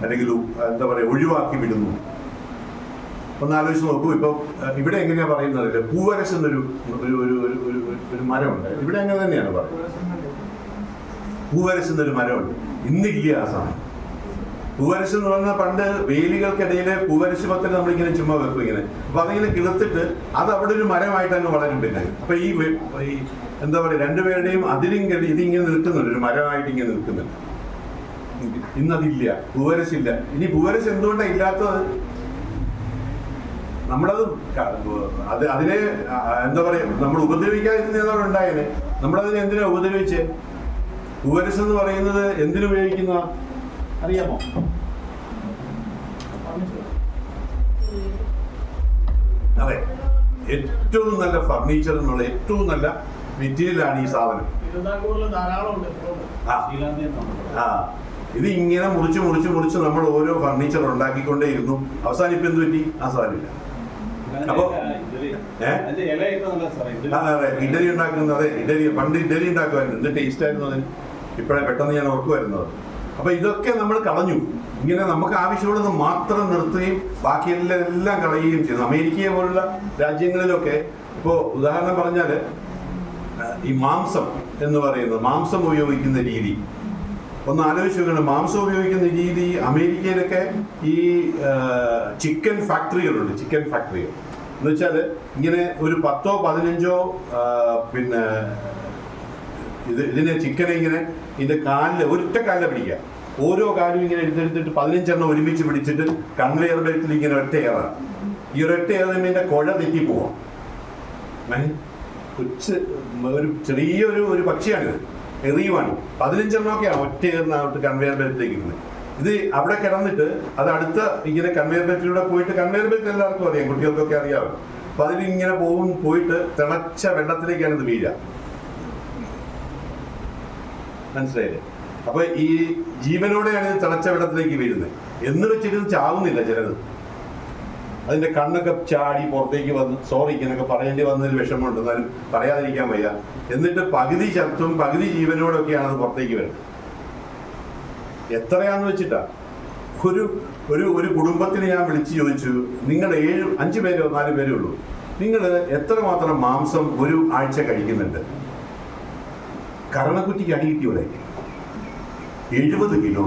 അല്ലെങ്കിൽ എന്താ പറയുക ഒഴിവാക്കി വിടുന്നു. ഒന്ന് ആലോചിച്ച് നോക്കൂ. ഇപ്പൊ ഇവിടെ എങ്ങനെയാ പറയുന്നത്? പൂവരസ് എന്നൊരു ഒരു ഒരു ഒരു മരമുണ്ട്. ഇവിടെ അങ്ങനെ തന്നെയാണ് പറയുന്നത്. പൂവരസ് എന്നൊരു മരമുണ്ട്. ഇന്നില്ല ആ സാധനം. പൂവരശ് എന്ന് പറഞ്ഞാൽ പണ്ട് വേലികൾക്കിടയിലെ പൂവരശ് പത്തിൽ നമ്മളിങ്ങനെ ചുമ്മാ വെക്കും ഇങ്ങനെ. അപ്പൊ അതിങ്ങനെ കിളുത്തിട്ട് അത് അവിടെ ഒരു മരമായിട്ട് അങ്ങ് വളരും പിന്നെ. അപ്പൊ ഈ എന്താ പറയുക രണ്ടുപേരുടെയും അതിലും കടി ഇതിങ്ങനെ നിൽക്കുന്നുണ്ട്. ഒരു മരമായിട്ട് ഇങ്ങനെ നിൽക്കുന്നുണ്ട്. ഇന്നതില്ല. പൂവരശില്ല ഇനി പൂവരശ് എന്തുകൊണ്ടാണ് ഇല്ലാത്തത്? നമ്മളത് അത് അതിനെ എന്താ പറയാ നമ്മൾ ഉപദ്രവിക്കാതിരുന്നതാണ് ഉണ്ടായത്? നമ്മളതിനെ എന്തിനാ ഉപദ്രവിച്ചേ? പൂവരസ് എന്ന് പറയുന്നത് എന്തിനു ഉപയോഗിക്കുന്ന? അറിയാമോ? അതെ ഏറ്റവും നല്ല ഫർണിച്ചർ എന്നുള്ള ഏറ്റവും നല്ല മെറ്റീരിയലാണ് ഈ സാധനം. ആ. ഇത് ഇങ്ങനെ മുറിച്ച് മുറിച്ച് മുറിച്ച് നമ്മൾ ഓരോ ഫർണിച്ചർ ഉണ്ടാക്കിക്കൊണ്ടേയിരുന്നു. അവസാനം ഇപ്പൊ എന്ത് പറ്റി? ആ സാധനമില്ല അപ്പൊ- ഏ? അതിന്റെ ഇലയൊക്കെ നല്ല സാറേ ഇത് അതെ അതെ ഇഡലി ഉണ്ടാക്കുന്നത് അതെ ഇഡലി പണ്ട് ഇഡലി ഉണ്ടാക്കുമായിരുന്നു. എന്ത് ടേസ്റ്റ് ആയിരുന്നു അതിന്? ഇപ്പോഴേ പെട്ടെന്ന് ഞാൻ ഓർക്കുമായിരുന്നത് അപ്പൊ ഇതൊക്കെ നമ്മൾ കളഞ്ഞു. ഇങ്ങനെ നമുക്ക് ആവശ്യമുള്ളത് മാത്രം നിർത്തുകയും ബാക്കിയെല്ലാം എല്ലാം കളയുകയും ചെയ്യുന്നു അമേരിക്കയെ പോലുള്ള രാജ്യങ്ങളിലൊക്കെ ഇപ്പോ ഉദാഹരണം പറഞ്ഞാൽ ഈ മാംസം എന്ന് പറയുന്നത് മാംസം ഉപയോഗിക്കുന്ന രീതി. ഒന്ന് ആലോചിച്ച് നോക്കണം. മാംസം ഉപയോഗിക്കുന്ന രീതി അമേരിക്കയിലൊക്കെ ഈ ചിക്കൻ ഫാക്ടറികളുണ്ട് ചിക്കൻ ഫാക്ടറികൾ എന്ന് വെച്ചാൽ ഇങ്ങനെ ഒരു പത്തോ പതിനഞ്ചോ പിന്നെ ഇത് ഇതിനെ ചിക്കനെ ഇങ്ങനെ ഇതിന്റെ കാലിൽ ഒരൊറ്റ കാലിലെ പിടിക്കുക. ഓരോ കാലും ഇങ്ങനെ എടുത്തെടുത്തിട്ട് പതിനഞ്ചെണ്ണം ഒരുമിച്ച് പിടിച്ചിട്ട് കൺവെയർ ബെൽറ്റിൽ ഇങ്ങനെ ഒറ്റ ഏറാം. ഈ ഒരൊറ്റ ഇതിന്റെ കുഴ തെറ്റി പോവാം? കൊച്ച് ഒരു ചെറിയൊരു ഒരു പക്ഷിയാണിത്. എറിയുവാണ്. പതിനഞ്ചെണ്ണമൊക്കെയാണ് ഏറിനാവട്ട് കൺവെയർ ബെൽറ്റിലേക്ക് ഇരുന്നത് ഇത് അവിടെ കിടന്നിട്ട് അത് അടുത്ത ഇങ്ങനെ കൺവെയർ ബെൽറ്റിലൂടെ പോയിട്ട് കൺവെയർ ബെൽറ്റ് എല്ലാവർക്കും അറിയാം കുട്ടികൾക്കൊക്കെ അറിയാവും അപ്പൊ അതിലിങ്ങനെ പോകും പോയിട്ട് തിളച്ച വെള്ളത്തിലേക്കാണ് ഇത് വീഴുക. മനസ്സിലായില്ലേ? അപ്പൊ ഈ ജീവനോടെയാണ് ഇത് തിളച്ച വെള്ളത്തിലേക്ക് വീഴുന്നത്. എന്ന് വെച്ചിട്ട് ചാവുന്നില്ല ചിലത്. അതിന്റെ കണ്ണൊക്കെ ചാടി പുറത്തേക്ക് വന്ന് സോറി എന്നൊക്കെ പറയേണ്ടി വന്നതിൽ വിഷമമുണ്ട്. എന്നാലും പറയാതിരിക്കാൻ വയ്യ. എന്നിട്ട് പകുതി ശബ്ദവും പകുതി ജീവനോടൊക്കെയാണ് അത് പുറത്തേക്ക് വരുന്നത്. എത്രയാന്ന് വെച്ചിട്ടാ? ഒരു ഒരു ഒരു കുടുംബത്തിന് ഞാൻ വിളിച്ചു ചോദിച്ചു നിങ്ങൾ ഏഴ് അഞ്ച് പേരോ നാല് പേരേ ഉള്ളൂ? നിങ്ങൾ എത്രമാത്രം മാംസം ഒരു ആഴ്ച കഴിക്കുന്നുണ്ട്? കരണക്കുറ്റിക്ക് അടി കിട്ടിയോടെ? എഴുപത് കിലോ.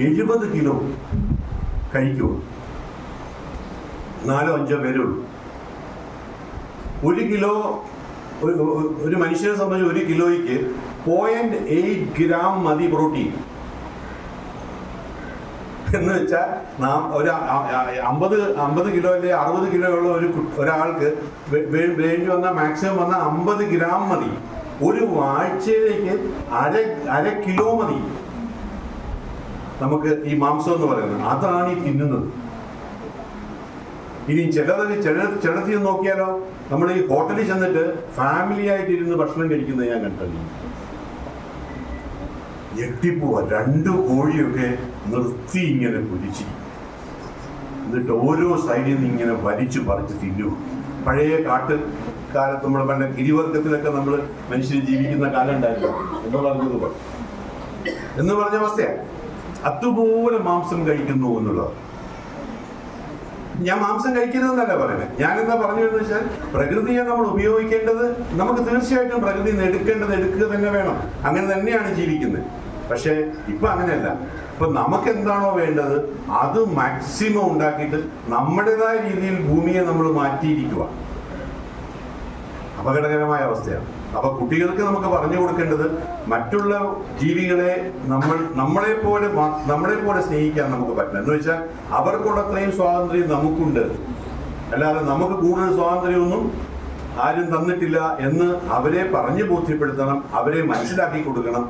എഴുപത് കിലോ കഴിക്കുമോ നാലോ അഞ്ചോ പേരേ ഉള്ളൂ ഒരു കിലോ ഒരു മനുഷ്യനെ സംബന്ധിച്ച് ഒരു കിലോയ്ക്ക് പോയിന്റ് എയ്റ്റ് ഗ്രാം മതി പ്രോട്ടീൻ എന്ന് വെച്ചാൽ നാം ഒരു അമ്പത് അമ്പത് കിലോ അല്ലെങ്കിൽ അറുപത് കിലോ ഉള്ള ഒരു ഒരാൾക്ക് വേണ്ടി വന്ന മാക്സിമം വന്ന അമ്പത് ഗ്രാം മതി. ഒരു ആഴ്ചയിലേക്ക് അര അര കിലോ മതി. നമുക്ക് ഈ മാംസം എന്ന് പറയുന്നത് അതാണ് ഈ തിന്നുന്നത്. ഇനി ചിലത് ചില ചിലത്തിൽ നോക്കിയാലോ നമ്മൾ ഈ ഹോട്ടലിൽ ചെന്നിട്ട് ഫാമിലി ആയിട്ട് ഇരുന്ന് ഭക്ഷണം കഴിക്കുന്നത് ഞാൻ കണ്ടിട്ടുണ്ട് ഞെട്ടിപ്പോവാ. രണ്ട് കോഴിയൊക്കെ നിർത്തി ഇങ്ങനെ പൊരിച്ചു. എന്നിട്ട് ഓരോ സൈഡിൽ നിന്ന് ഇങ്ങനെ വലിച്ചു പറിച്ച് തിന്നു. പഴയ കാട്ട് കാലത്ത് നമ്മൾ പണ്ട് ഗിരിവർഗത്തിലൊക്കെ നമ്മൾ മനുഷ്യർ ജീവിക്കുന്ന കാലം ഉണ്ടായിരുന്നു. എന്ന് എന്ന് പറഞ്ഞ അവസ്ഥയാണ് അതുപോലെ മാംസം കഴിക്കുന്നു എന്നുള്ളത് ഞാൻ മാംസം കഴിക്കരുതെന്നല്ല പറയുന്നത്. ഞാൻ എന്താ പറഞ്ഞു എന്ന് വെച്ചാൽ പ്രകൃതിയെ നമ്മൾ ഉപയോഗിക്കേണ്ടത് നമുക്ക് തീർച്ചയായിട്ടും പ്രകൃതി എടുക്കേണ്ടത് എടുക്കുക തന്നെ വേണം. അങ്ങനെ തന്നെയാണ് ജീവിക്കുന്നത്. പക്ഷേ ഇപ്പൊ അങ്ങനെയല്ല. ഇപ്പൊ നമുക്ക് എന്താണോ വേണ്ടത് അത് മാക്സിമം ഉണ്ടാക്കിയിട്ട് നമ്മുടേതായ രീതിയിൽ ഭൂമിയെ നമ്മൾ മാറ്റിയിരിക്കുക അപകടകരമായ അവസ്ഥയാണ്. അപ്പൊ കുട്ടികൾക്ക് നമുക്ക് പറഞ്ഞു കൊടുക്കേണ്ടത് മറ്റുള്ള ജീവികളെ നമ്മൾ നമ്മളെ പോലെ നമ്മളെ പോലെ സ്നേഹിക്കാൻ നമുക്ക് പറ്റില്ല. എന്ന് വെച്ചാൽ അവർക്കുള്ള അത്രയും സ്വാതന്ത്ര്യം നമുക്കുണ്ട്. അല്ലാതെ നമുക്ക് കൂടുതൽ സ്വാതന്ത്ര്യമൊന്നും ആരും തന്നിട്ടില്ല എന്ന് അവരെ പറഞ്ഞു ബോധ്യപ്പെടുത്തണം അവരെ മനസ്സിലാക്കി കൊടുക്കണം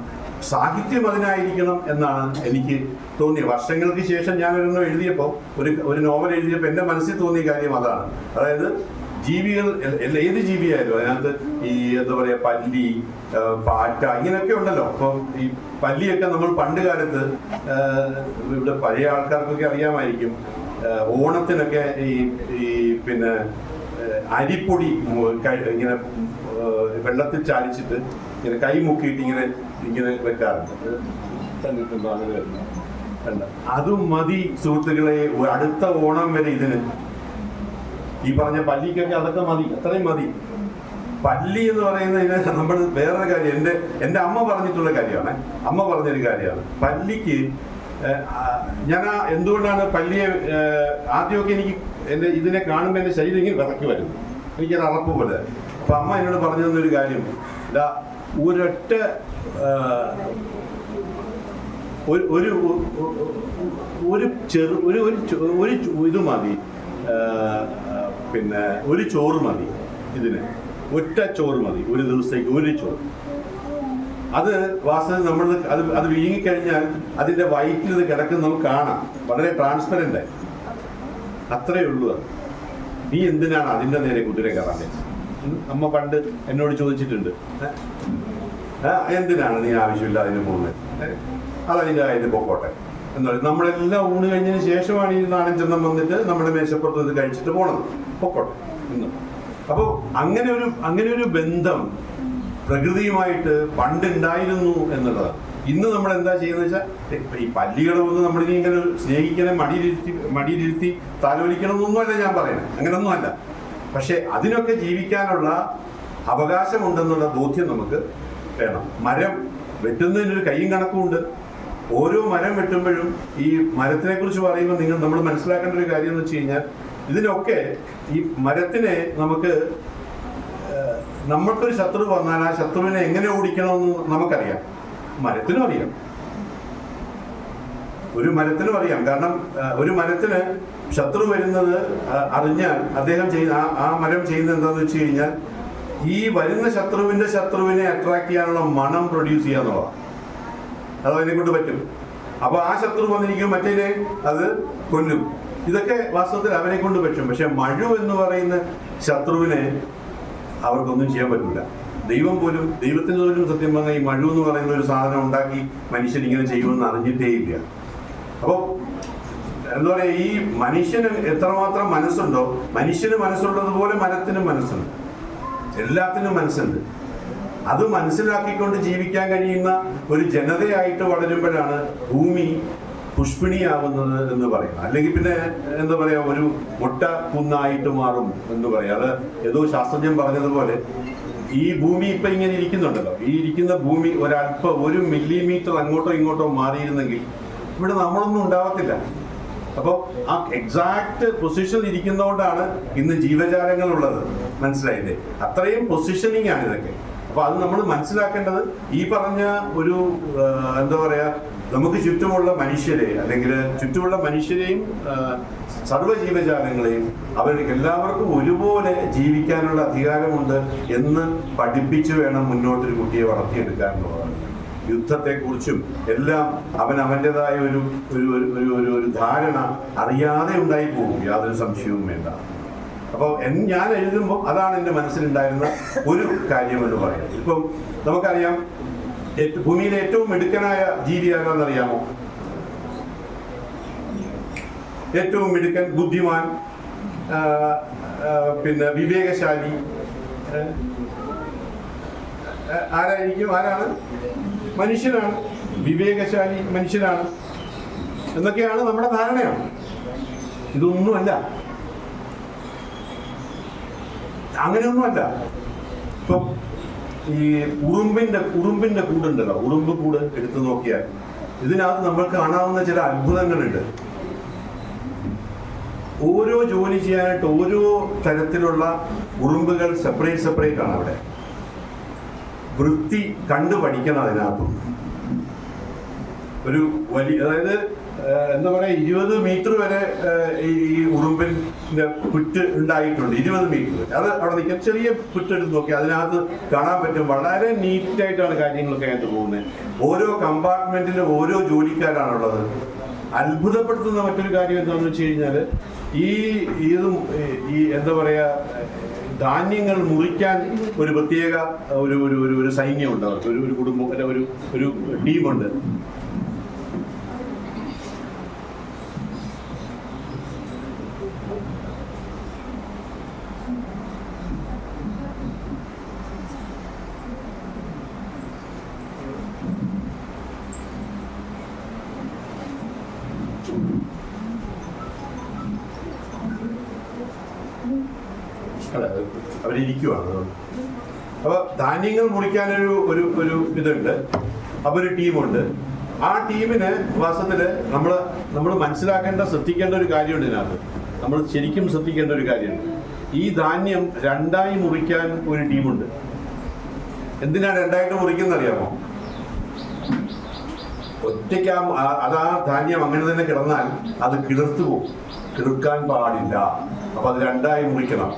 സാഹിത്യം അതിനായിരിക്കണം എന്നാണ് എനിക്ക് തോന്നിയത്. വർഷങ്ങൾക്ക് ശേഷം ഞാൻ ഒരെണ്ണം എഴുതിയപ്പോൾ ഒരു ഒരു നോവൽ എഴുതിയപ്പോൾ എന്റെ മനസ്സിൽ തോന്നിയ കാര്യം അതാണ്. അതായത് ജീവികൾ ഏത് ജീവിയായാലും അതിനകത്ത് ഈ എന്താ പറയാ പല്ലി പാറ്റ ഇങ്ങനെയൊക്കെ ഉണ്ടല്ലോ. അപ്പം ഈ പല്ലിയൊക്കെ നമ്മൾ പണ്ട് കാലത്ത് ഇവിടെ പഴയ ആൾക്കാർക്കൊക്കെ അറിയാമായിരിക്കും. ഓണത്തിനൊക്കെ ഈ ഈ പിന്നെ അരിപ്പൊടി ഇങ്ങനെ വെള്ളത്തിൽ ചാലിച്ചിട്ട് ഇങ്ങനെ കൈ മുക്കിയിട്ട് ഇങ്ങനെ ഇങ്ങനെ വെക്കാറുണ്ട്? അതും മതി സുഹൃത്തുക്കളെ അടുത്ത ഓണം വരെ ഇതിന് ഈ പറഞ്ഞ പല്ലിക്കൊക്കെ അതൊക്കെ മതി അത്രയും മതി. പല്ലി എന്ന് പറയുന്നതിന് നമ്മൾ വേറൊരു കാര്യം എന്റെ എന്റെ അമ്മ പറഞ്ഞിട്ടുള്ള കാര്യമാണ്. അമ്മ പറഞ്ഞൊരു കാര്യമാണ്. പല്ലിക്ക് ഞാൻ എന്തുകൊണ്ടാണ് പല്ലിയെ ആദ്യമൊക്കെ എനിക്ക് എന്റെ ഇതിനെ കാണുമ്പോൾ എന്റെ ശരീരം ഇങ്ങനെ വിറക്കി വരുന്നു. എനിക്കൊരു അറപ്പ് പോലെ. അപ്പം അമ്മ എന്നോട് പറഞ്ഞു തന്നൊരു കാര്യം. ഇതാ ഒരൊറ്റ ഒരു ഒരു ഒരു ചെറു ഒരു ഒരു ഇത് മതി. പിന്നെ ഒരു ചോറ് മതി ഇതിന്. ഒറ്റ ചോറ് മതി. ഒരു ദിവസത്തേക്ക് ഒരു ചോറ്. അത് വാസ്തവം നമ്മൾ അത് അത് വീങ്ങിക്കഴിഞ്ഞാൽ അതിന്റെ വയറ്റിൽ ഇത് കിടക്കുന്ന നമുക്ക് കാണാം. വളരെ ട്രാൻസ്പെറന്റ് അത്രേ ഉള്ളൂ അത്. നീ എന്തിനാണ് അതിന്റെ നേരെ കുതിര കയറാൻ അമ്മ പണ്ട് എന്നോട് ചോദിച്ചിട്ടുണ്ട്. എന്തിനാണ് നീ ആവശ്യമില്ല അതിന് പോകുന്നത്? അതതിന്റെ അതിന് പൊക്കോട്ടെ. എന്നാൽ നമ്മളെല്ലാം ഊണ് കഴിഞ്ഞതിന് ശേഷമാണ് ഈ ചെന്നം വന്നിട്ട് നമ്മുടെ മേശപ്പുറത്ത് ഇത് കഴിച്ചിട്ട് പോണത്. പൊക്കോട്ടെ. ഇന്ന്. അപ്പോൾ അങ്ങനെ ഒരു അങ്ങനെ ഒരു ബന്ധം പ്രകൃതിയുമായിട്ട് പണ്ടുണ്ടായിരുന്നു എന്നുള്ളതാണ്. ഇന്ന് നമ്മൾ എന്താ ചെയ്യുന്നത് വെച്ചാൽ ഈ പല്ലികളെ ഒന്ന് നമ്മളിനി ഇങ്ങനെ സ്നേഹിക്കണേ മടിയിലിരുത്തി മടിയിലിരുത്തി താലോലിക്കണമെന്നൊന്നുമല്ല ഞാൻ പറയുന്നത്. അങ്ങനൊന്നുമല്ല. പക്ഷെ അതിനൊക്കെ ജീവിക്കാനുള്ള അവകാശമുണ്ടെന്നുള്ള ബോധ്യം നമുക്ക് വേണം. മരം വെട്ടുന്നതിനൊരു കൈയും കണക്കുമുണ്ട്. ഓരോ മരം വെട്ടുമ്പോഴും ഈ മരത്തിനെ കുറിച്ച് പറയുമ്പോൾ നിങ്ങൾ നമ്മൾ മനസ്സിലാക്കേണ്ട ഒരു കാര്യം എന്ന് വെച്ച് കഴിഞ്ഞാൽ ഇതിനൊക്കെ ഈ മരത്തിനെ നമുക്ക് നമ്മൾക്കൊരു ശത്രു വന്നാൽ ആ ശത്രുവിനെ എങ്ങനെ ഓടിക്കണമെന്ന് നമുക്കറിയാം. മരത്തിനും അറിയാം. ഒരു മരത്തിനും അറിയാം. കാരണം ഒരു മരത്തിന് ശത്രു വരുന്നത് അറിഞ്ഞാൽ അദ്ദേഹം ചെയ്യുന്ന ആ- ആ മരം ചെയ്യുന്നത് എന്താണെന്ന് വെച്ച് കഴിഞ്ഞാൽ ഈ വരുന്ന ശത്രുവിന്റെ ശത്രുവിനെ അട്രാക്ട് ചെയ്യാനുള്ള മണം പ്രൊഡ്യൂസ് ചെയ്യാന്നുള്ളതാണ് അത് അതിനെ കൊണ്ട് പറ്റും. അപ്പൊ ആ ശത്രു വന്നിരിക്കും മറ്റേനെ അത് കൊല്ലും. ഇതൊക്കെ വാസ്തവത്തിൽ അവനെ കൊണ്ട് പറ്റും. പക്ഷെ മഴു എന്ന് പറയുന്ന ശത്രുവിനെ അവർക്കൊന്നും ചെയ്യാൻ പറ്റില്ല ദൈവം പോലും ദൈവത്തിന് പോലും സത്യം പറഞ്ഞാൽ ഈ മഴു എന്ന് പറയുന്ന ഒരു സാധനം ഉണ്ടാക്കി മനുഷ്യൻ ഇങ്ങനെ ചെയ്യുമെന്ന് അറിഞ്ഞിട്ടേ ഇല്ല അപ്പോൾ എന്താ പറയാ ഈ മനുഷ്യന് എത്രമാത്രം മനസ്സുണ്ടോ മനുഷ്യന് മനസ്സുള്ളതുപോലെ മരത്തിനും മനസ്സുണ്ട്. എല്ലാത്തിനും മനസ്സുണ്ട്. അത് മനസ്സിലാക്കിക്കൊണ്ട് ജീവിക്കാൻ കഴിയുന്ന ഒരു ജനതയായിട്ട് വളരുമ്പോഴാണ് ഭൂമി പുഷ്പിണിയാവുന്നത് എന്ന് പറയും അല്ലെങ്കിൽ പിന്നെ എന്താ പറയാ ഒരു മുട്ട കുന്നായിട്ട് മാറും എന്ന് പറയാം. അത് ഏതോ ശാസ്ത്രജ്ഞൻ പറഞ്ഞതുപോലെ ഈ ഭൂമി ഇപ്പൊ ഇങ്ങനെ ഇരിക്കുന്നുണ്ടല്ലോ. ഈ ഇരിക്കുന്ന ഭൂമി ഒരല്പ ഒരു മില്ലിമീറ്റർ അങ്ങോട്ടോ ഇങ്ങോട്ടോ മാറിയിരുന്നെങ്കിൽ ഇവിടെ നമ്മളൊന്നും ഉണ്ടാവത്തില്ല. അപ്പോൾ ആ എക്സാക്ട് പൊസിഷൻ ഇരിക്കുന്നതുകൊണ്ടാണ് ഇന്ന് ജീവജാലങ്ങൾ ഉള്ളത് മനസ്സിലായില്ലേ? അത്രയും പൊസിഷനിങ് ആണ് ഇതൊക്കെ. അപ്പൊ അത് നമ്മൾ മനസ്സിലാക്കേണ്ടത് ഈ പറഞ്ഞ ഒരു എന്താ പറയാ നമുക്ക് ചുറ്റുമുള്ള മനുഷ്യരെ അല്ലെങ്കിൽ ചുറ്റുമുള്ള മനുഷ്യരെയും സർവജീവജാലങ്ങളെയും സർവ ജീവജാലങ്ങളെയും അവർക്ക് എല്ലാവർക്കും ഒരുപോലെ ജീവിക്കാനുള്ള അധികാരമുണ്ട് എന്ന് പഠിപ്പിച്ചു വേണം മുന്നോട്ടൊരു കുട്ടിയെ വളർത്തിയെടുക്കാൻ എന്നുള്ളതാണ് യുദ്ധത്തെക്കുറിച്ചും എല്ലാം അവൻ അവന്റെതായ ഒരു ഒരു ഒരു ഒരു ധാരണ അറിയാതെ ഉണ്ടായി പോകും യാതൊരു സംശയവും വേണ്ട. അപ്പോൾ ഞാൻ എഴുതുമ്പോൾ അതാണ് എന്റെ മനസ്സിലുണ്ടായിരുന്ന ഒരു കാര്യം എന്ന് പറയുന്നത് ഇപ്പം നമുക്കറിയാം ഭൂമിയിലെ ഏറ്റവും മിടുക്കനായ ജീവി ആരാന്നറിയാമോ? ഏറ്റവും മിടുക്കൻ ബുദ്ധിമാൻ പിന്നെ വിവേകശാലി ആരായിരിക്കും? ആരാണ്? മനുഷ്യനാണ്. വിവേകശാലി മനുഷ്യനാണ്. എന്നൊക്കെയാണ് നമ്മുടെ ധാരണയാണ്. ഇതൊന്നുമല്ല. അങ്ങനെയൊന്നുമല്ല. ഇപ്പം ഈ ഉറുമ്പിന്റെ ഉറുമ്പിന്റെ കൂടുണ്ടല്ലോ. ഉറുമ്പ് കൂട് എടുത്തു നോക്കിയാൽ ഇതിനകത്ത് നമ്മൾ കാണാവുന്ന ചില അത്ഭുതങ്ങളുണ്ട്. ഓരോ ജോലി ചെയ്യാനായിട്ട് ഓരോ തരത്തിലുള്ള ഉറുമ്പുകൾ സെപ്പറേറ്റ് സെപ്പറേറ്റ് ആണ് അവിടെ. വൃത്തി കണ്ടു പഠിക്കണം അതിനകത്തുനിന്ന് ഒരു വലിയ അതായത് എന്താ പറയാ ഇരുപത് മീറ്റർ വരെ ഈ ഉറുമ്പിന്റെ പുറ്റ് ഉണ്ടായിട്ടുണ്ട് ഇരുപത് മീറ്റർ അത് അവിടെ നിൽക്കാൻ ചെറിയ പുറ്റ് എടുത്ത് നോക്കി അതിനകത്ത് കാണാൻ പറ്റും വളരെ നീറ്റായിട്ടാണ് കാര്യങ്ങളൊക്കെ അതിനകത്ത് പോകുന്നത്. ഓരോ കമ്പാർട്ട്മെന്റിലും ഓരോ ജോലിക്കാരാണുള്ളത്. അത്ഭുതപ്പെടുത്തുന്ന മറ്റൊരു കാര്യം എന്താണെന്ന് വെച്ച് കഴിഞ്ഞാൽ ഈ ഇതും ഈ എന്താ പറയാ ധാന്യങ്ങൾ മുറിക്കാൻ ഒരു പ്രത്യേക ഒരു ഒരു ഒരു ഒരു സൈന്യമുണ്ട്. അവർക്ക് ഒരു ഒരു കുടുംബം ഒരു ഒരു ടീമുണ്ട്. അല്ല അവരിയ്ക്കുവാണ് അപ്പൊ ധാന്യങ്ങൾ മുറിക്കാനൊരു ഒരു ഒരു ഇതുണ്ട്. അപ്പൊ ഒരു ടീമുണ്ട്. ആ ടീമിന് വാസ്തവത്തിൽ നമ്മൾ നമ്മൾ മനസ്സിലാക്കേണ്ട ശ്രദ്ധിക്കേണ്ട ഒരു കാര്യമുണ്ട് ഇതിനകത്ത്. നമ്മൾ ശരിക്കും ശ്രദ്ധിക്കേണ്ട ഒരു കാര്യമുണ്ട്. ഈ ധാന്യം രണ്ടായി മുറിക്കാൻ ഒരു ടീമുണ്ട്. എന്തിനാണ് രണ്ടായിട്ട് മുറിക്കുന്ന അറിയാമോ ഒറ്റയ്ക്ക് അത് ആ ധാന്യം അങ്ങനെ തന്നെ കിടന്നാൽ അത് കിളിർത്തു പോകും. കിളിർക്കാൻ പാടില്ല. അപ്പൊ അത് രണ്ടായി മുറിക്കണം.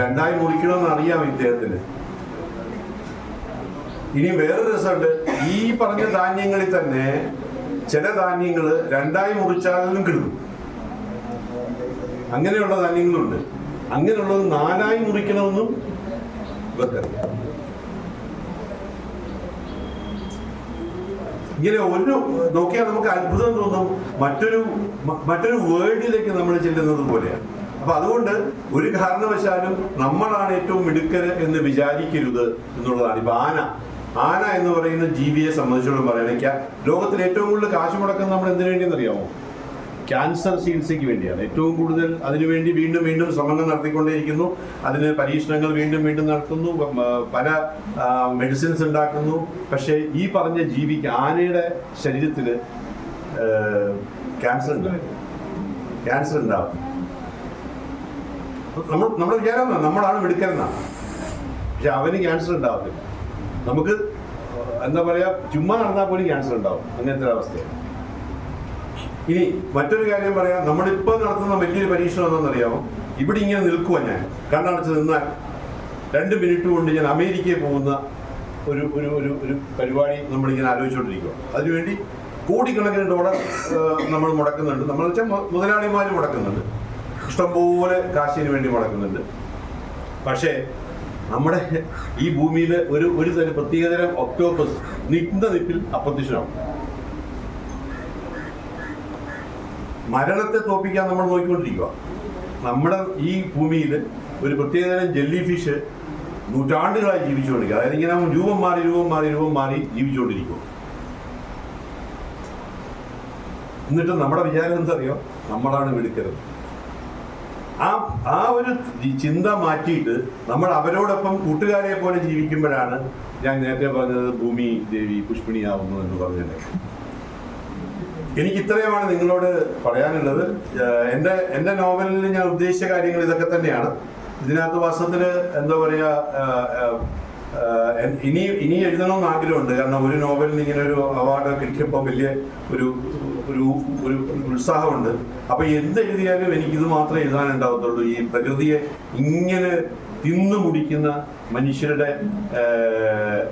രണ്ടായി മുറിക്കണമെന്ന് അറിയാം ഇദ്ദേഹത്തിന്. ഇനി വേറൊരു രസമുണ്ട്. ഈ പറഞ്ഞ ധാന്യങ്ങളിൽ തന്നെ ചില ധാന്യങ്ങൾ രണ്ടായി മുറിച്ചാലും കിട്ടും അങ്ങനെയുള്ള ധാന്യങ്ങളുണ്ട്. അങ്ങനെയുള്ളത് നാലായി മുറിക്കണമെന്നും ഇവർക്കറിയാം ഇങ്ങനെ ഒരു നോക്കിയാൽ നമുക്ക് അത്ഭുതം തോന്നും. മറ്റൊരു മറ്റൊരു വേൾഡിലേക്ക് നമ്മൾ ചെല്ലുന്നത് പോലെയാണ്. അപ്പൊ അതുകൊണ്ട് ഒരു കാരണവശാലും നമ്മളാണ് ഏറ്റവും മിടുക്കര് എന്ന് വിചാരിക്കരുത് എന്നുള്ളതാണ്. ഇപ്പൊ ആന. ആന എന്ന് പറയുന്ന ജീവിയെ സംബന്ധിച്ചോളം പറയുകയാണെങ്കിൽ ലോകത്തിൽ ഏറ്റവും കൂടുതൽ കാശ് മുടക്കുന്നത് നമ്മൾ എന്തിനു വേണ്ടിയെന്ന് അറിയാമോ? ക്യാൻസർ ചികിത്സയ്ക്ക് വേണ്ടിയാണ്. ഏറ്റവും കൂടുതൽ അതിനുവേണ്ടി വീണ്ടും വീണ്ടും ശ്രമങ്ങൾ നടത്തിക്കൊണ്ടേയിരിക്കുന്നു. അതിന് പരീക്ഷണങ്ങൾ വീണ്ടും വീണ്ടും നടത്തുന്നു. പല മെഡിസിൻസ് ഉണ്ടാക്കുന്നു. പക്ഷേ ഈ പറഞ്ഞ ജീവിക്ക് ആനയുടെ ശരീരത്തിൽ ക്യാൻസർ ഉണ്ടാവും. ക്യാൻസർ ഉണ്ടാവും. നമ്മൾ നമ്മൾ വിചാരം നമ്മളാണ് മിടുക്കരെന്നാണ് പക്ഷെ അവന് ക്യാൻസർ ഉണ്ടാവത്തില്ല. നമുക്ക് എന്താ പറയാ ചുമ്മാ നടന്നാൽ പോലും ക്യാൻസർ ഉണ്ടാവും. അങ്ങനത്തെ അവസ്ഥയാണ് ഇനി മറ്റൊരു കാര്യം പറയാം. നമ്മളിപ്പോ നടത്തുന്ന വലിയൊരു പരീക്ഷണം എന്താണെന്നറിയാമോ ഇവിടെ ഇങ്ങനെ നിൽക്കുവാ ഞാൻ. കണ്ണടച്ച് നിന്നാൽ രണ്ട് മിനിറ്റ് കൊണ്ട് ഞാൻ അമേരിക്കയിൽ പോകുന്ന ഒരു ഒരു ഒരു ഒരു പരിപാടി നമ്മളിങ്ങനെ ആലോചിച്ചുകൊണ്ടിരിക്കുക അതിനുവേണ്ടി കോടിക്കണക്കിന് ഡോളർ നമ്മൾ മുടക്കുന്നുണ്ട്. നമ്മൾ വെച്ചാൽ മുതലാളിമാർ മുടക്കുന്നുണ്ട്. ഇഷ്ടംപോലെ കാശിന് വേണ്ടി മുടക്കുന്നുണ്ട്. പക്ഷേ നമ്മുടെ ഈ ഭൂമിയിൽ ഒരു ഒരു തരം പ്രത്യേകതരം ഒക്ടോപ്പസ് നിന്ന നിപ്പിൽ അപ്രത്യക്ഷമാണ് മരണത്തെ തോപ്പിക്കാൻ നമ്മൾ നോക്കിക്കൊണ്ടിരിക്കുക നമ്മുടെ ഈ ഭൂമിയിൽ ഒരു പ്രത്യേകതരം ജെല്ലി ഫിഷ് നൂറ്റാണ്ടുകളായി ജീവിച്ചുകൊണ്ടിരിക്കുക അതായത് ഇങ്ങനെ രൂപം മാറി രൂപം മാറി രൂപം മാറി ജീവിച്ചുകൊണ്ടിരിക്കുക എന്നിട്ട് നമ്മുടെ വിചാരം എന്തറിയോ നമ്മളാണ് വിളിക്കരുത്. ആ ആ ഒരു ചിന്ത മാറ്റിയിട്ട് നമ്മൾ അവരോടൊപ്പം കൂട്ടുകാരെ പോലെ ജീവിക്കുമ്പോഴാണ് ഞാൻ നേരത്തെ പറഞ്ഞത് ഭൂമി ദേവി പുഷ്പിണിയാവുന്നു എന്ന് പറഞ്ഞത്. എനിക്ക് ഇത്രയുമാണ് നിങ്ങളോട് പറയാനുള്ളത്. എന്റെ എന്റെ നോവലിൽ ഞാൻ ഉദ്ദേശിച്ച കാര്യങ്ങൾ ഇതൊക്കെ തന്നെയാണ്. ഇതിനകത്ത് വാസ്തവത്തിൽ എന്താ ഏഹ്, ഇനി ഇനി എഴുതണമെന്ന് ആഗ്രഹമുണ്ട്. കാരണം ഒരു നോവലിന് ഇങ്ങനെ ഒരു അവാർഡ് കിട്ടിയപ്പോൾ വലിയ ഒരു ഒരു ഒരു ഉത്സാഹമുണ്ട്. അപ്പൊ എന്ത് എഴുതിയാലും എനിക്ക് ഇത് മാത്രമേ എഴുതാനുണ്ടാവത്തുള്ളൂ ഈ പ്രകൃതിയെ ഇങ്ങനെ തിന്നു മുടിക്കുന്ന മനുഷ്യരുടെ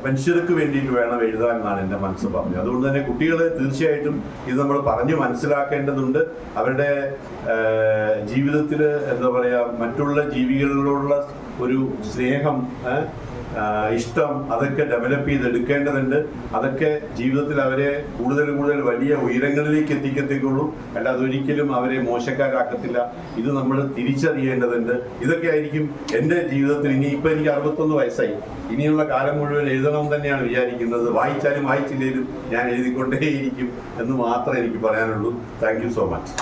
മനുഷ്യർക്ക് വേണ്ടിയിട്ട് വേണം എഴുതാൻ എന്നാണ് എന്റെ മനസ്സ് പറഞ്ഞത് അതുകൊണ്ട് തന്നെ കുട്ടികളെ തീർച്ചയായിട്ടും ഇത് നമ്മൾ പറഞ്ഞു മനസ്സിലാക്കേണ്ടതുണ്ട്. അവരുടെ ജീവിതത്തിൽ എന്താ പറയുക മറ്റുള്ള ജീവികളോടുള്ള ഒരു സ്നേഹം ഇഷ്ടം അതൊക്കെ ഡെവലപ്പ് ചെയ്തെടുക്കേണ്ടതുണ്ട് അതൊക്കെ ജീവിതത്തിൽ അവരെ കൂടുതൽ കൂടുതൽ വലിയ ഉയരങ്ങളിലേക്ക് എത്തിക്കത്തേക്കുള്ളൂ അല്ലാതെ ഒരിക്കലും അവരെ മോശക്കാരാക്കത്തില്ല. ഇത് നമ്മൾ തിരിച്ചറിയേണ്ടതുണ്ട്. ഇതൊക്കെ ആയിരിക്കും എന്റെ ജീവിതത്തിൽ ഇനി ഇപ്പം എനിക്ക് അറുപത്തൊന്ന് വയസ്സായി. ഇനിയുള്ള കാലം മുഴുവൻ എഴുതണം തന്നെയാണ് വിചാരിക്കുന്നത്. വായിച്ചാലും വായിച്ചില്ലെങ്കിലും ഞാൻ എഴുതിക്കൊണ്ടേയിരിക്കും എന്ന് മാത്രമേ എനിക്ക് പറയാനുള്ളൂ. Thank so much